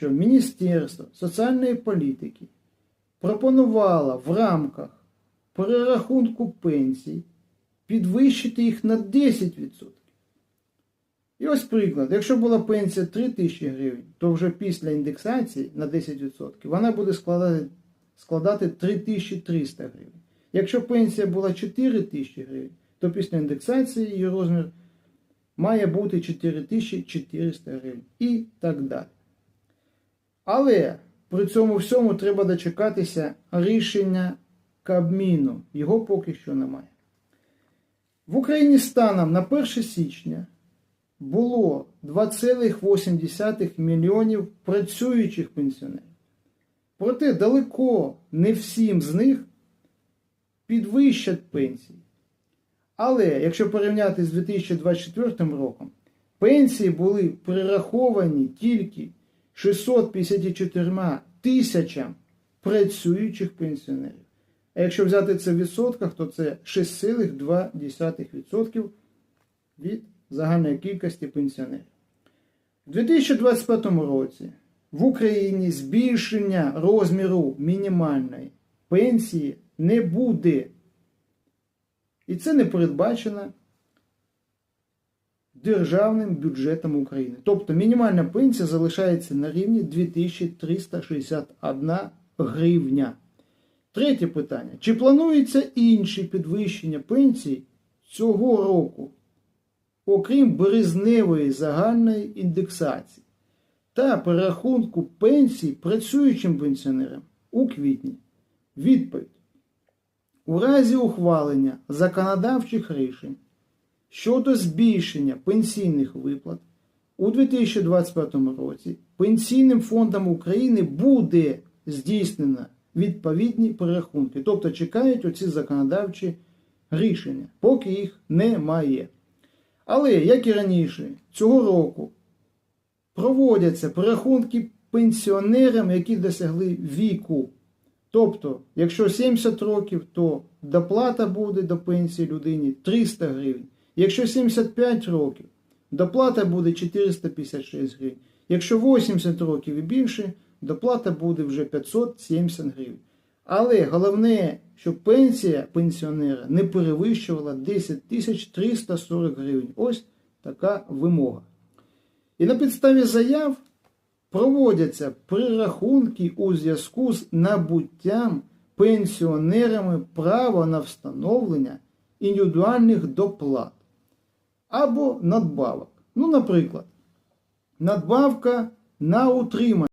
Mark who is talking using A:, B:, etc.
A: що Міністерство соціальної політики пропонувало в рамках перерахунку пенсій підвищити їх на 10%. І ось приклад, якщо була пенсія 3 тисячі гривень, то вже після індексації на 10% вона буде складати, складати 3300 гривень. Якщо пенсія була 4 тисячі гривень, то після індексації її розмір має бути 4400 гривень і так далі. Але при цьому всьому треба дочекатися рішення Кабміну. Його поки що немає. В Україні станом на 1 січня було 2,8 мільйонів працюючих пенсіонерів. Проте далеко не всім з них підвищать пенсії. Але якщо порівняти з 2024 роком, пенсії були перераховані тільки 654 тисячам працюючих пенсіонерів. А якщо взяти це в відсотках, то це 6,2% від загальної кількості пенсіонерів. У 2025 році в Україні збільшення розміру мінімальної пенсії не буде. І це не передбачено державним бюджетом України. Тобто мінімальна пенсія залишається на рівні 2361 гривня. Третє питання. Чи планується інші підвищення пенсій цього року, окрім березневої загальної індексації та перерахунку пенсій працюючим пенсіонерам у квітні? Відповідь. У разі ухвалення законодавчих рішень щодо збільшення пенсійних виплат у 2025 році Пенсійним фондом України буде здійснено відповідні перерахунки. Тобто чекають оці законодавчі рішення, поки їх немає. Але, як і раніше, цього року проводяться перерахунки пенсіонерам, які досягли віку. Тобто, якщо 70 років, то доплата буде до пенсії людині 300 гривень. Якщо 75 років, доплата буде 456 гривень. Якщо 80 років і більше, доплата буде вже 570 гривень. Але головне, щоб пенсія пенсіонера не перевищувала 10 340 гривень. Ось така вимога. І на підставі заяв проводяться перерахунки у зв'язку з набуттям пенсіонерами права на встановлення індивідуальних доплат або надбавок. Ну, наприклад, надбавка на утримання.